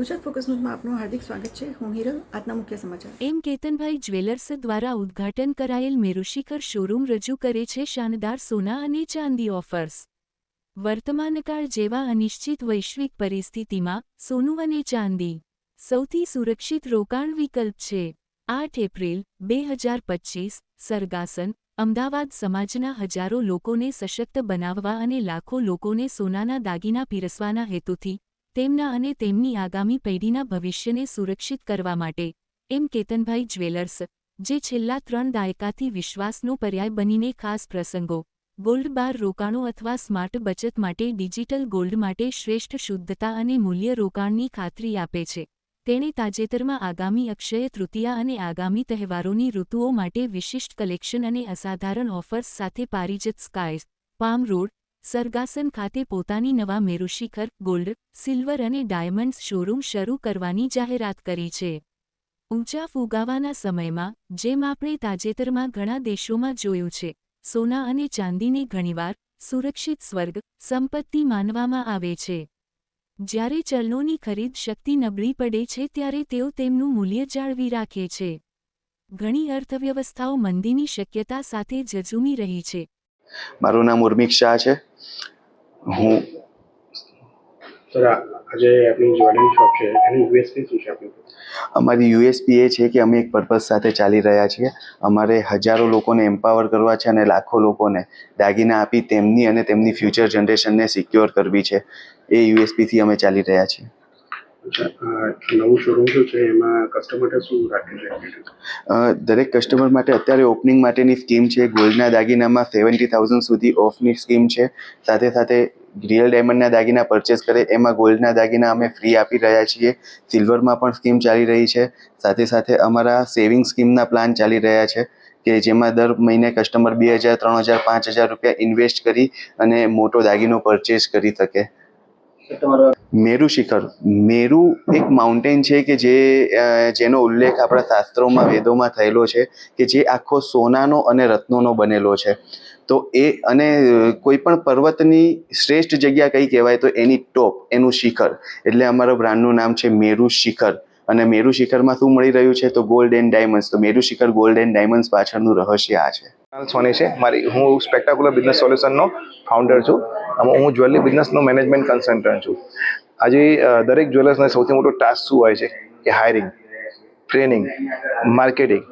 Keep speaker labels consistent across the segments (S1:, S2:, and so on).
S1: Gujarat focus ન્યૂઝમાં આપનું હાર્દિક સ્વાગત છે. હું હિરલ, આજના મુખ્ય સમાચાર.
S2: એમ કેતનભાઈ જ્વેલર્સ દ્વારા ઉદ્ઘાટન કરાયેલ મેરુશિખર શોરૂમ રજૂ કરે છે શાનદાર સોના અને ચાંદી ઓફર્સ. વર્તમાનકાળ જેવા અનિશ્ચિત વૈશ્વિક પરિસ્થિતિમાં સોનું અને ચાંદી સૌથી સુરક્ષિત રોકાણ વિકલ્પ છે. આઠ એપ્રિલ, બે હજાર પચીસ, સરગાસન, અમદાવાદ સમાજના હજારો લોકોને સશક્ત બનાવવા અને લાખો લોકોને સોનાના દાગીના પીરસવાના હેતુથી તેમના અને તેમની આગામી પેઢીના ભવિષ્યને સુરક્ષિત કરવા માટે, એમ કેતનભાઈ જ્વેલર્સ, જે છેલ્લા ત્રણ દાયકાથી વિશ્વાસનો પર્યાય બનીને ખાસ પ્રસંગો, ગોલ્ડ બાર રોકાણો અથવા સ્માર્ટ બચત માટે ડિજિટલ ગોલ્ડ માટે શ્રેષ્ઠ શુદ્ધતા અને મૂલ્ય રોકાણની ખાતરી આપે છે. તેણે તાજેતરમાં આગામી અક્ષય તૃતીયા અને આગામી તહેવારોની ઋતુઓ માટે વિશિષ્ટ કલેક્શન અને અસાધારણ ઓફર્સ સાથે પારિજત સ્કાયસ પામ રોડ સરગાસન ખાતે પોતાની નવા મેરુશિખર, ગોલ્ડ, સિલ્વર અને ડાયમંડ્સ શોરૂમ શરૂ કરવાની જાહેરાત કરી છે. ઊંચા ફુગાવાના સમયમાં, જેમ આપણે તાજેતરમાં ઘણા દેશોમાં જોયું છે, સોના અને ચાંદીને ઘણીવાર સુરક્ષિત સ્વર્ગ, સંપત્તિ માનવામાં આવે છે. જ્યારે ચલનોની ખરીદ શક્તિ નબળી પડે છે ત્યારે તેઓ તેમનું મૂલ્ય જાળવી રાખે છે. ઘણી અર્થવ્યવસ્થાઓ મંદીની શક્યતા સાથે જજુમી રહી છે.
S3: મારું નામ ઉર્મિક શાહ છે. હું
S4: સર આજે આપણી જ્વેલરી શોપ છે. એની યુએસપી શું છે આપણી
S3: અમારી યુએસપી એ છે કે અમે એક પર્પઝ સાથે ચાલી રહ્યા છીએ. અમારે હજારો લોકોને એમ્પાવર કરવા છે અને લાખો લોકોને દાગીના આપી તેમની અને તેમની ફ્યુચર જનરેશનને સિક્યોર કરવી છે. એ યુએસપીથી અમે ચાલી રહ્યા છીએ.
S4: નવું એમાં શું
S3: દરેક કસ્ટમર માટે અત્યારે ઓપનિંગ માટેની સ્કીમ છે. ગોલ્ડના દાગીનામાં સેવન્ટી થાઉઝન્ડ સુધી ઓફની સ્કીમ છે. સાથે સાથે રિયલ ડાયમંડના દાગીના પરચેસ કરે. એમાં ગોલ્ડના દાગીના અમે ફ્રી આપી રહ્યા છીએ. સિલ્વરમાં પણ સ્કીમ ચાલી રહી છે. સાથે સાથે અમારા સેવિંગ સ્કીમના પ્લાન ચાલી રહ્યા છે કે જેમાં દર મહિને કસ્ટમર બે હજાર, ત્રણ હજાર, પાંચ હજાર રૂપિયા ઇન્વેસ્ટ કરી અને મોટો દાગીનો પરચેસ કરી શકે. મેરુ શિખર. મેરુ એક માઉન્ટેન છે કે જે જેનો ઉલ્લેખ આપણા શાસ્ત્રોમાં વેદોમાં થયેલો છે કે જે આખો સોનાનો અને રત્નોનો બનેલો છે. તો એ અને કોઈ પણ પર્વતની શ્રેષ્ઠ જગ્યા કઈ કહેવાય? તો એની ટોપ એનું શિખર. એટલે અમારા બ્રાન્ડનું નામ છે મેરુ શિખર. અને મેરુ શિખરમાં શું મળી રહ્યું છે? તો ગોલ્ડ એન્ડ ડાયમંડ્સ તો મેરુ શિખર ગોલ્ડ એન્ડ ડાયમંડ્સ પાછળનું રહસ્ય આ છે.
S5: સોની છે. મારી હું સ્પેક્ટાક્યુલર બિઝનેસ સોલ્યુશનનો ફાઉન્ડર છું. આમાં હું જ્વેલરી બિઝનેસનો મેનેજમેન્ટ કન્સલ્ટન્ટ છું. આજે દરેક જ્વેલર્સને સૌથી મોટો ટાસ્ક શું હોય છે? કે hiring training marketing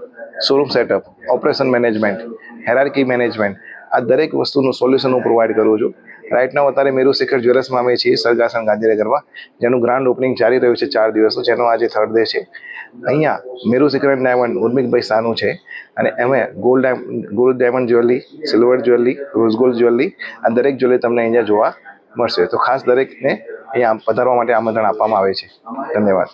S5: showroom setup operation management hierarchy management આ દરેક વસ્તુનું સોલ્યુશન હું પ્રોવાઈડ કરું છું. રાઇટ નાવ અત્યારે મેરુ શિખર જ્વેલર્સમાં અમે છીએ સરગાસન ગાંધીનગરમાં, જેનું ગ્રાન્ડ ઓપનિંગ ચાલી રહ્યું છે ચાર દિવસનું, જેનો આજે થર્ડ ડે છે. અહીંયા મેરુ શિખર ડાયમંડ ઉર્મિકભાઈ સાનું છે, અને અમે gold gold diamond jewellery silver jewellery rose gold jewellery આ દરેક જ્વેલરી તમને અહીંયા જોવા મળશે. તો ખાસ દરેકને અહીંયા પધારવા માટે આમંત્રણ આપવામાં આવે છે. ધન્યવાદ.